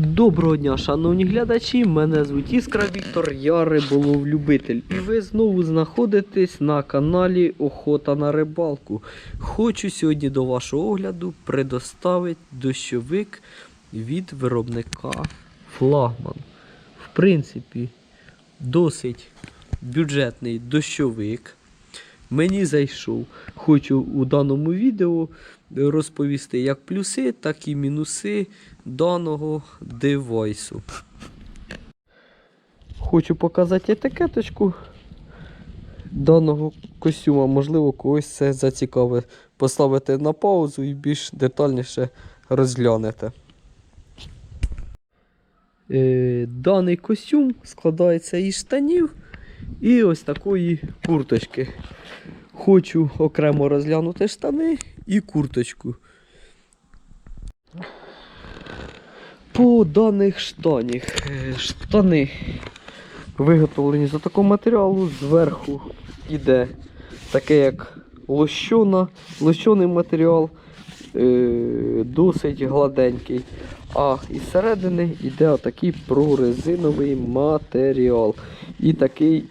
Доброго дня, шановні глядачі. Мене звуть Іскра Віктор, я риболов-любитель. І ви знову знаходитесь на каналі Охота на рибалку. Хочу сьогодні до вашого огляду предоставити дощовик від виробника Флагман. В принципі, досить бюджетний дощовик. Мені зайшов. Хочу у даному відео розповісти як плюси, так і мінуси даного девайсу. Хочу показати етикеточку даного костюма. Можливо, когось це зацікавить. Поставити на паузу і більш детальніше розглянете. Е, Даний костюм складається із штанів і ось такої курточки. Хочу окремо розглянути штани і курточку. По даних штаніх. Е, Штани виготовлені з такого матеріалу. Зверху йде таке як лощона, лощоний матеріал, е, досить гладенький. А із середини йде отакий прорезиновий матеріал. І такий,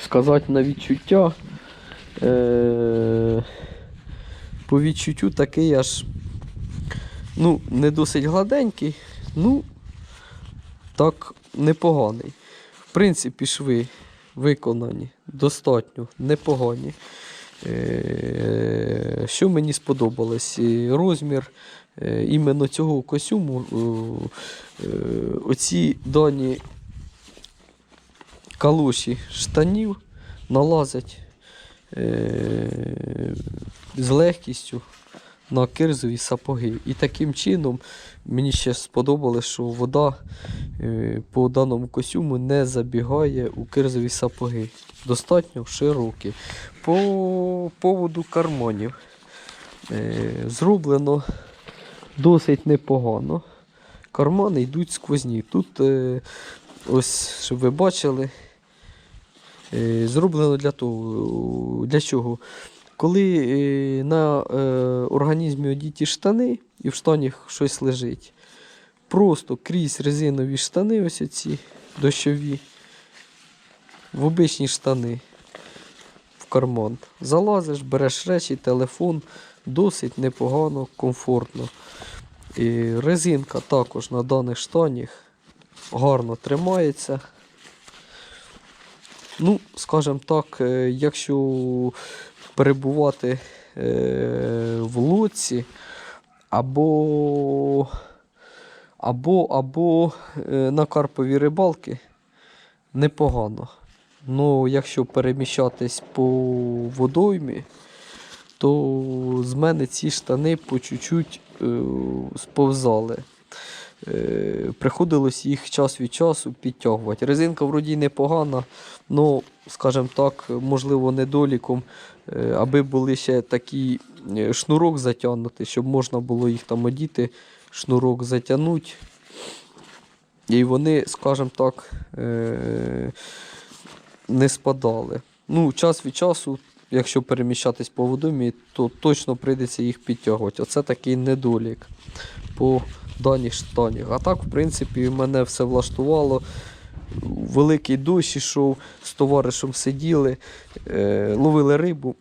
сказати на відчуття, е, по відчуттю такий аж ну, не досить гладенький, ну, так непоганий. В принципі, шви виконані достатньо непогані. Е, Що мені сподобалось? Розмір е, іменно цього костюму, е, оці дані калоші штанів налазять з легкістю на кирзові сапоги. І таким чином мені ще сподобалось, що вода е, по даному костюму не забігає у кирзові сапоги. Достатньо широкі. По поводу карманів е, зроблено досить непогано. Кармани йдуть сквозні. Тут, е, ось, щоб ви бачили, зроблено для того, для чого? Коли е, на е, організмі одіті штани і в штанях щось лежить, просто крізь резинові штани, ось ці дощові, в обичні штани в карман. Залазиш, береш речі, телефон, досить непогано, комфортно. І резинка також на даних штанях гарно тримається. Ну, скажімо так, е, якщо перебувати е, в лодці або, або, або е, на карпові рибалки непогано. Ну, якщо переміщатись по водоймі, то з мене ці штани по чуть-чуть е, сповзали. Е, приходилось їх час від часу підтягувати. Резинка вроді непогана, але, скажімо так, можливо, недоліком, аби були ще такий е, шнурок затягнутий, щоб можна було їх там одіти, шнурок затягнути. І вони, скажімо так, е, не спадали. Ну, час від часу, якщо переміщатись по водомі, то точно прийдеться їх підтягувати. Оце такий недолік по даній штані. А так, в принципі, мене все влаштувало. Великий дощ ішов, з товаришем сиділи, е, ловили рибу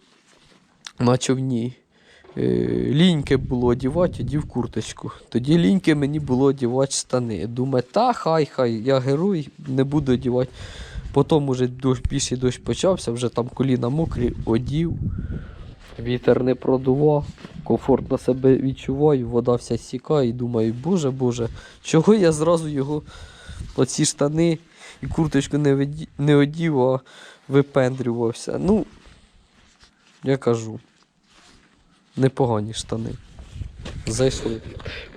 на човні. Е, ліньки було одівати, одів курточку. Тоді ліньки мені було одівати штани. Думаю, та хай, хай, я герой, не буду одівати. Потім уже дощ, більший дощ почався, вже там коліна мокрі, одів. Вітер не продував, комфортно себе відчуваю, вода вся сікає і думаю, боже боже, чого я зразу його, оці штани і курточку не, одів, а випендрювався. Ну, я кажу, непогані штани. Зайшли.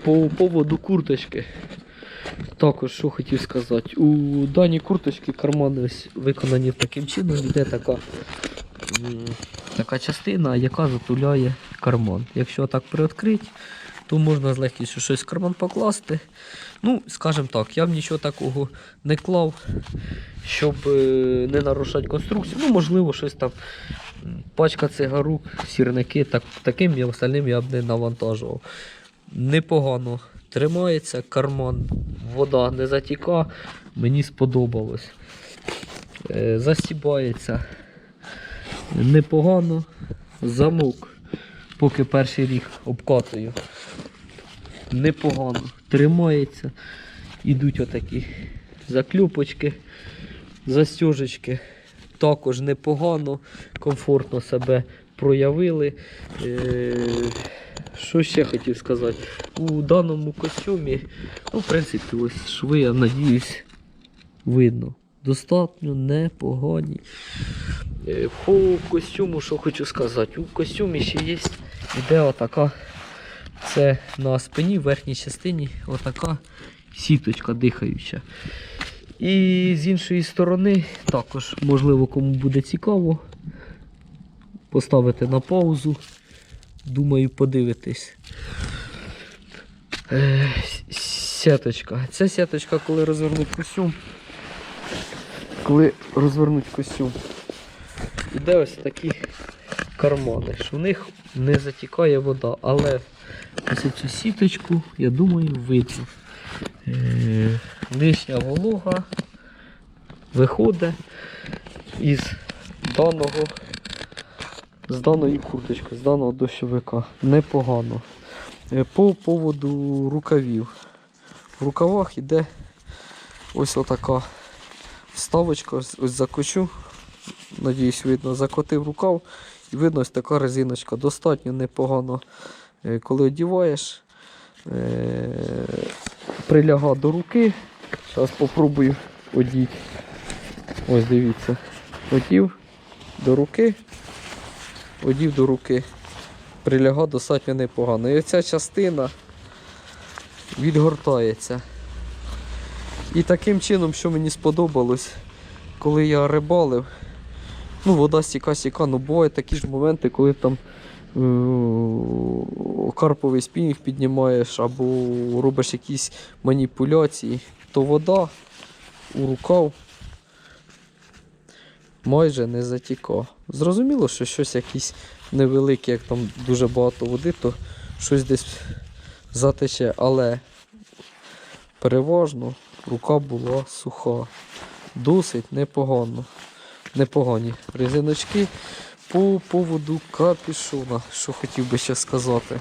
По поводу курточки. Також що хотів сказати. У даній курточки кармани ось виконані таким чином, йде така, така частина, яка затуляє карман. Якщо так приоткрити, то можна з легкістю щось в карман покласти. Ну, скажімо так, я б нічого такого не клав, щоб е, не нарушати конструкцію. Ну, можливо, щось там. Пачка цигарук, сірники, так, таким я остальним я б не навантажував. Непогано Тримається карман, вода не затіка, мені сподобалось. Е, Застібається непогано. Замок, поки перший рік обкатую. Непогано. Тримається. Ідуть отакі заклюпочки, застіжечки. Також непогано, комфортно себе проявили. Е, Що ще хотів сказати? У даному костюмі, ну, в принципі, ось шви, я надіюсь, видно. Достатньо непогані. Е, По костюму, що хочу сказати, у костюмі ще є іде отака. Це на спині, в верхній частині, отака сіточка дихаюча. І з іншої сторони, також, можливо, кому буде цікаво, поставити на паузу. Думаю, подивитись. Е. Це сеточка, коли розвернуть костюм. Коли розвернуть костюм. Іде ось такі кармани, що в них не затікає вода, але ось цю сіточку, я думаю, видно. Е, лишня волога виходить із даного з даної курточки, з даного дощовика. Непогано. Е, По поводу рукавів. В рукавах йде ось отака вставочка, ось закочу. Надіюсь, видно, закотив рукав і видно ось така резиночка. Достатньо непогано, е, коли одіваєш. Е, приляга до руки. Зараз спробую одіти. Ось дивіться. Одів до руки. Одів до руки. Приляга достатньо непогано. І оця частина відгортається. І таким чином, що мені сподобалось, коли я рибалив, ну, вода стіка, ну бувають такі ж моменти, коли там е- карповий спінінг піднімаєш або робиш якісь маніпуляції, то вода у рукав майже не затіка. Зрозуміло, що щось якісь невелике, як там дуже багато води, то щось десь затече, але переважно рука була суха. Досить непогано. Непогані резиночки. По поводу капюшона, що хотів би ще сказати.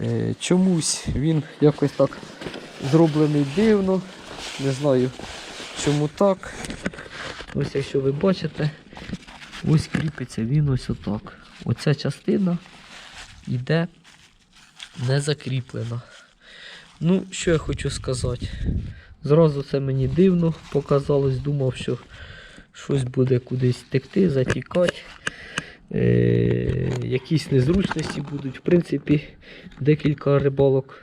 Е, Чомусь він якось так зроблений дивно. Не знаю чому так. Ось якщо ви бачите, ось кріпиться він ось отак. Оця частина йде не закріплена. Ну, що я хочу сказати. Зразу це мені дивно показалось, думав, що щось буде кудись текти, затікати. Е, якісь незручності будуть. В принципі, декілька рибалок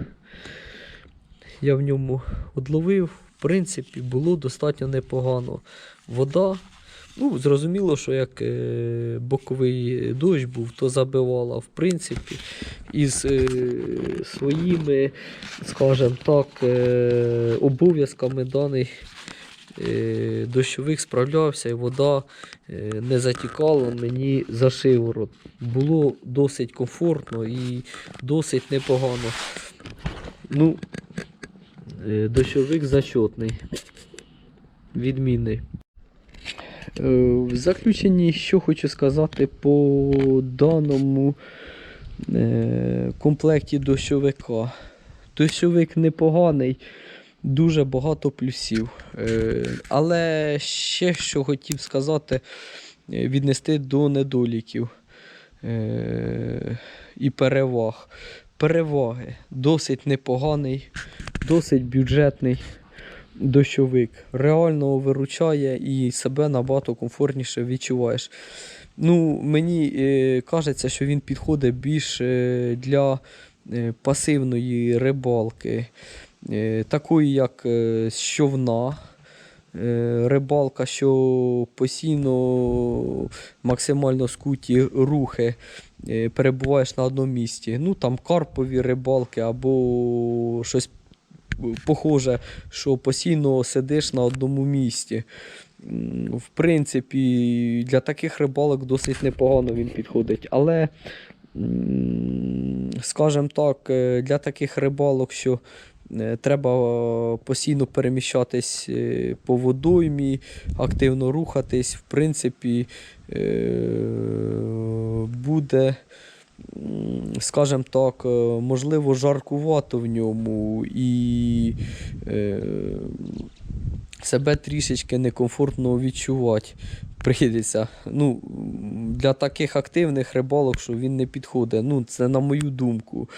я в ньому одловив. В принципі, було достатньо непогано. Вода. Ну, зрозуміло, що як е, боковий дощ був, то забивала. В принципі, із е, своїми, скажімо так, е, обов'язками даний дощовик справлявся і вода е, не затікала мені за шиворот. Було досить комфортно і досить непогано. Ну, е, дощовик зачетний, відмінний. Е, В заключенні, що хочу сказати по даному е, комплекті дощовика. Дощовик непоганий, дуже багато плюсів. Е, Але ще що хотів сказати, е, віднести до недоліків е, і переваг. Переваги досить непоганий, досить бюджетний дощовик. Реально виручає і себе набагато комфортніше відчуваєш. Ну, мені е, кажеться, що він підходить більш е, для е, пасивної рибалки, такої як е, з човна. Е, Рибалка, що постійно максимально скуті рухи, е, перебуваєш на одному місці. Ну там карпові рибалки або щось похоже, що постійно сидиш на одному місці. В принципі, для таких рибалок досить непогано він підходить. Але скажімо так, е, для таких рибалок, що е, треба е, постійно переміщатись е, по водоймі, активно рухатись, в принципі, е, буде, скажімо так, можливо, жаркувато в ньому і себе трішечки некомфортно відчувати прийдеться. Ну, для таких активних рибалок, що він не підходить. Ну, це на мою думку.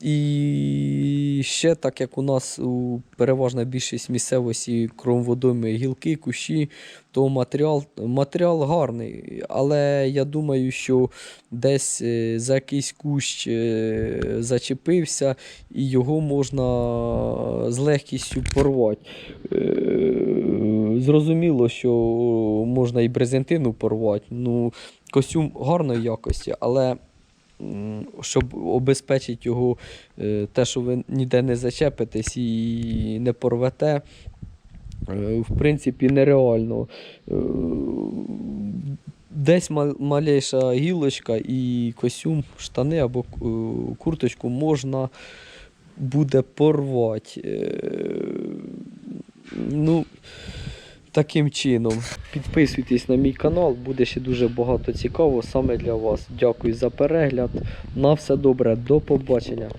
І ще так як у нас у переважна більшість місцевості кром водойми гілки, кущі, то матеріал, матеріал гарний. Але я думаю, що десь е, за якийсь кущ е, зачепився, і його можна з легкістю порвати. Зрозуміло, що можна і брезентину порвати. Ну, костюм гарної якості, але щоб обезпечити його, е, те, що ви ніде не зачепитесь і не порвете, е, в принципі, нереально. Е, Десь ма- малейша гілочка і костюм, штани або курточку можна буде порвати. Ну, таким чином. Підписуйтесь на мій канал, буде ще дуже багато цікавого саме для вас. Дякую за перегляд. На все добре, до побачення.